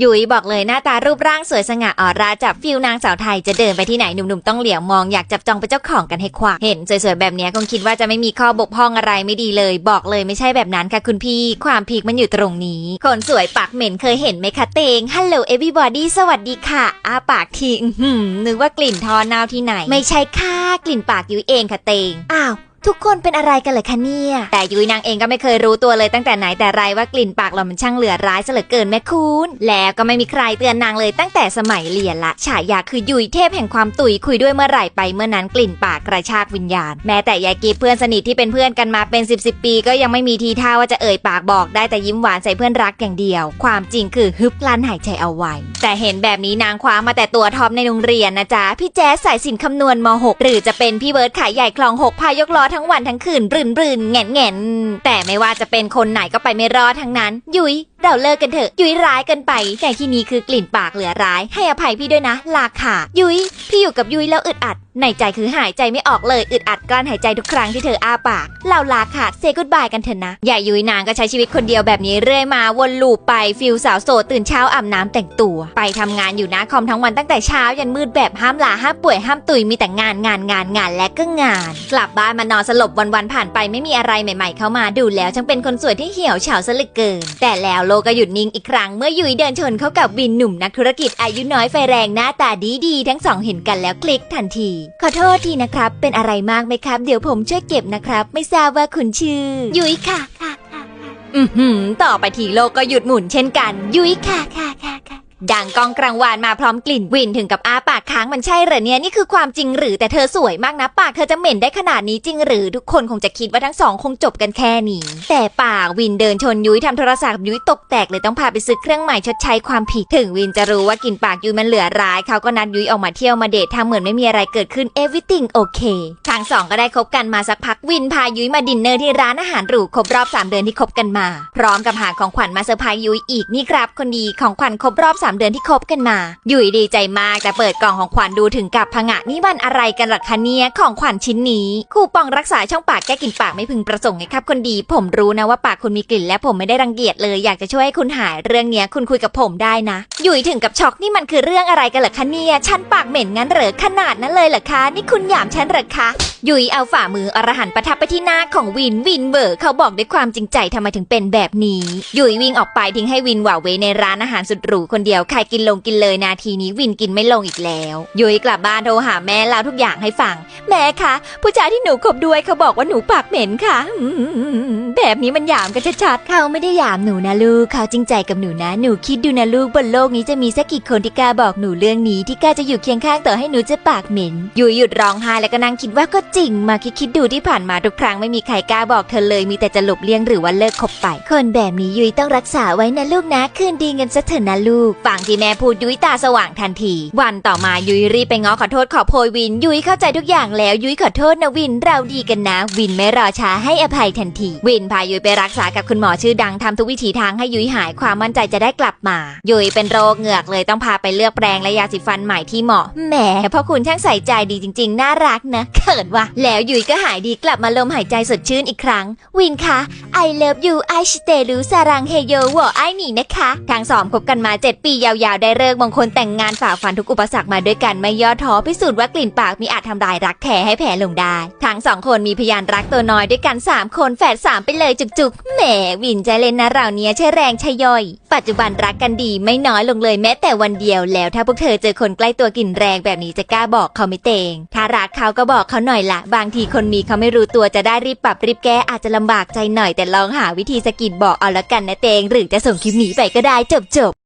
ยุ้ยบอกเลยหน้าตารูปร่างสวยสง่าออร่าจับฟิลนางสาวไทยจะเดินไปที่ไหนหนุ่มๆต้องเหลียวมองอยากจับจองเป็นเจ้าของกันให้ควักเห็นสวยๆแบบนี้คงคิดว่าจะไม่มีข้อบกพร่องอะไรไม่ดีเลย บอกเลยไม่ใช่แบบนั้นค่ะคุณพี่ ความพีคมันอยู่ตรงนี้ คนสวยปากเหม็นเคยเห็นไหมคะเตงฮัลโหลเอ r y b o d y สวัสดีค่ะอาปากทีนึกว่ากลิ่นทอเน่าที่ไหน ไม่ใช่ค่ะกลิ่นปากยุ้ยเองค่ะเตงอ้าว ทุกคนเป็นอะไรกันเหรอคะเนี่ย แต่ยุ้ยนางเองก็ไม่เคยรู้ตัวเลยตั้งแต่ไหนแต่ไรว่ากลิ่นปากเรามันช่างเหลือร้ายเหลือเกินแม่คุณแล้วก็ไม่มีใครเตือนนางเลยตั้งแต่สมัยเรียนละฉายาคือยุ้ยเทพแห่งความตุยคุยด้วยเมื่อไหร่ไปเมื่อนั้นกลิ่นปากกระชากวิญญาณ แม้แต่ยายกีเพื่อนสนิทที่เป็นเพื่อนกันมาเป็น 10บสปีก็ยังไม่มีทีท่าว่าจะเอ่ยปากบอกได้แต่ยิ้มหวานใส่เพื่อนรักอย่างเดียว ความจริงคือฮึบลั้นหายใจเอาไว้ แต่เห็นแบบนี้นางคว้ามาแต่ตัวท็อปในโรงเรียนนะจ๊ะพี่แจ๊สสายสินคำนวณม .6 หรือจะเป็นพี่เบิร์ดขายใหญ่คลองหกพายกล้อทั้งวันทั้งคืนรื่นรื่นแง่นแง่นแต่ไม่ว่าจะเป็นคนไหนก็ไปไม่รอดทั้งนั้น ยุย เราเลิกกันเถอะ ยุยร้ายกันไปแต่ที่นี้คือกลิ่นปากเหลือร้าย ให้อภัยพี่ด้วยนะ ลาค่ะ ยุยพี่อยู่กับยุยแล้วอึดอัด ในใจคือหายใจไม่ออกเลย อึดอัดกลั้นหายใจทุกครั้งที่เธออ้าปาก เราลาขาดเซกุดบายกันเถอะนะ อย่ายุยนางก็ใช้ชีวิตคนเดียวแบบนี้เรื่อยมาวนลูปไปฟิลสาวโสดตื่นเช้าอาบน้ำแต่งตัว ไปทำงานอยู่หน้าคอมทั้งวันตั้งแต่เช้ายันมืดแบบห้ามลาห้ามป่วยห้ามตุยมีแต่งานงานงานงานและก็งาน กลับบ้านมานอนสลบวันๆผ่านไปไม่มีอะไรใหม่ ๆ เข้ามาดูแล้วช่างเป็นคนสวยที่เหี่ยวเฉาซะเหลือเกิน แต่แล้วลก็หยุดนิ่งอีกครั้งเมื่อยุยเดินชนเข้ากับวินหนุ่มนักธุรกิจอายุน้อยไฟแรงหน้าตาดีดีทั้งสองเห็นกันแล้วคลิกทันที ขอโทษทีนะครับ เป็นอะไรมากไหมครับ เดี๋ยวผมช่วยเก็บนะครับ ไม่ทราบว่าคุณชื่อ ยุ้ยค่ะค่ะค่ะอือหือต่อไปทีโลกก็หยุดหมุนเช่นกัน ยุ้ยค่ะค่ะค่ะ ดังกองกลางวานมาพร้อมกลิ่นวินถึงกับอาปากค้างมันใช่เหรอเนี่ยนี่คือความจริงหรือแต่เธอสวยมากนะ ปากเธอจะเหม็นได้ขนาดนี้จริงหรือ ทุกคนคงจะคิดว่าทั้งสองคงจบกันแค่นี้ แต่ปากวินเดินชนยุ้ยทำโทรศัพท์ยุ้ยตกแตกเลยต้องพาไปซื้อเครื่องใหม่ชดใช้ความผิดถึงวินจะรู้ว่ากลิ่นปากยุ้ยมันเหลือร้ายเขาก็นัดยุ้ยออกมาเที่ยวมาเดททำเหมือนไม่มีอะไรเกิดขึ้น everything okay ทั้งสองก็ได้คบกันมาสักพักวินพายุ้ยมาดินเนอร์ที่ร้านอาหารหรูครบรอบ3เดือนที่คบกันมา พร้อมกับหาของขวัญมาเซอร์ไพรส์ยุ้ยอีกนี่ครับคนดีของขวัญครบรอบ3เดือนที่คบกันมายุ้ยดีใจมากแต่เปิดกล่องของขวัญดูถึงกับผงะนี่มันอะไรกันล่ะคะเนี่ยของขวัญชิ้นนี้ คูปองรักษาช่องปากแก้กลิ่นปากไม่พึงประสงค์ไงครับคนดี ผมรู้นะว่าปากคุณมีกลิ่นและผมไม่ได้รังเกียจเลยอยากจะช่วยให้คุณหายเรื่องเนี้ยคุณคุยกับผมได้นะยุ้ยถึงกับช็อกนี่มันคือเรื่องอะไรกันเหรอคะเนี่ยฉันปากเหม็นงั้นเหรอขนาดนั้นเลยเหรอคะนี่คุณหยามฉันเหรอคะยุยเอาฝ่ามืออรหันประทับไปที่หน้าของวินวินเบอร์เขาบอกด้วยความจริงใจทำไมถึงเป็นแบบนี้ ยุยวิ่งออกไปทิ้งให้วินหว่าเวในร้านอาหารสุดหรูคนเดียวใครกินลงกินเลยนาทีนี้วินกินไม่ลงอีกแล้ว ยุยกลับบ้านโทรหาแม่เล่าทุกอย่างให้ฟัง แม่คะ ผู้ชายที่หนูคบด้วยเขาบอกว่าหนูปากเหม็นค่ะอืมแบบนี้มันหยามกันชัดๆเขาไม่ได้หยามหนูนะลูกเขาจริงใจกับหนูนะหนูคิดดูนะลูกบนโลกนี้จะมีสักกี่คนที่กล้าบอกหนูเรื่องนี้ที่กล้าจะอยู่เคียงข้างต่อให้หนูจะปากเหม็นยุยหยุดร้องไห้แล้วก็นั่งคิดว่าก็จริง มาคิดคิดดูที่ผ่านมาทุกครั้งไม่มีใครกล้าบอกเธอเลยมีแต่จะหลบเลี่ยงหรือว่าเลิกคบไป คนแบบนี้ยุยต้องรักษาไว้นะลูกนะคืนดีเงินซะเถอะนะลูกฟังที่แม่พูดยุยตาสว่างทันที วันต่อมายุยรีบไปง้อขอโทษขอโพยวิน ยุยเข้าใจทุกอย่างแล้วยุยขอโทษนะวินเราดีกันนะ วินไม่รอช้าให้อภัยทันที วินพายุยไปรักษากับคุณหมอชื่อดังทำทุกวิถีทางให้ยุยหายความมั่นใจจะได้กลับมา ยุยเป็นโรคเหงือกเลยต้องพาไปเลือกแปรงและยาสีฟันใหม่ที่เหมาะแหมพ่อคุณช่างใส่ใจดีจริง ๆ น่ารักนะเขินว่ะแล้วยุยก็หายดีกลับมาลมหายใจสดชื่นอีกครั้ง วินคะ I love you I s t a y รู้สารังเฮโยวอไอหนีนะคะทั้งสองคบกันมา 7 ปียาวๆได้เลิกษ์มงคลแต่งงานฝ่าฟันทุกอุปสรรคมาด้วยกันไม่ย่อท้อพิสูจน์ว่ากลิ่นปากมีอาจทำลายรักแท้ให้แผ่ลงได้ ทั้งสองคนมีพยานรักตัวน้อยด้วยกัน 3 คนแฝดสามไปเลยจุกๆแหมวินใจเล่นนะเราเนี้ยใช่แรงใช่ย่อย ปัจจุบันรักกันดีไม่น้อยลงเลยแม้แต่วันเดียวแล้วถ้าพวกเธอเจอคนใกล้ตัวกลิ่นแรงแบบนี้จะกล้าบอกเขาไม่เตงถ้ารักเขาก็บอกเขาหน่อยละบางทีคนมีเขาไม่รู้ตัวจะได้รีบปรับรีบแก้อาจจะลำบากใจหน่อยแต่ลองหาวิธีสะกิดบอกเอาละกันนะเตง หรือจะส่งคลิปหนีไปก็ได้จบจบ